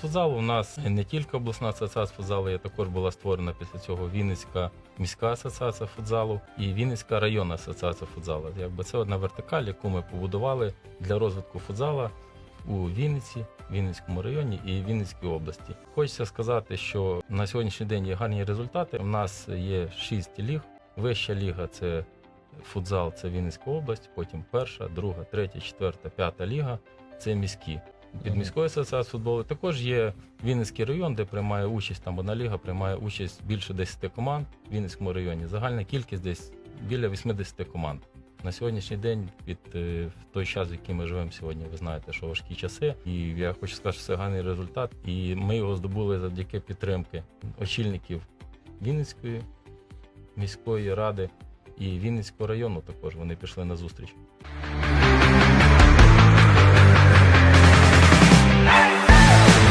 Футзалу у нас не тільки обласна асоціація футзалу, є також була створена після цього Вінницька міська асоціація футзалу і Вінницька районна асоціація футзалу. Якби це одна вертикаль, яку ми побудували для розвитку футзала у Вінниці, Вінницькому районі і Вінницькій області. Хочеться сказати, що на сьогоднішній день є гарні результати. У нас є шість ліг. Вища ліга це футзал, це Вінницька область, потім перша, друга, третя, четверта, п'ята ліга це міські. Під Мгм. міською асоціацією футболу також є Вінницький район, де приймає участь там одна ліга, приймає участь більше 10 команд в Вінницькому районі. Загальна кількість десь біля 80 команд. На сьогоднішній день, під е, в той час, в який ми живемо сьогодні, ви знаєте, що важкі часи, і я хочу сказати, що це гарний результат. І ми його здобули завдяки підтримки очільників Вінницької міської ради і Вінницького району. Також вони пішли на зустріч.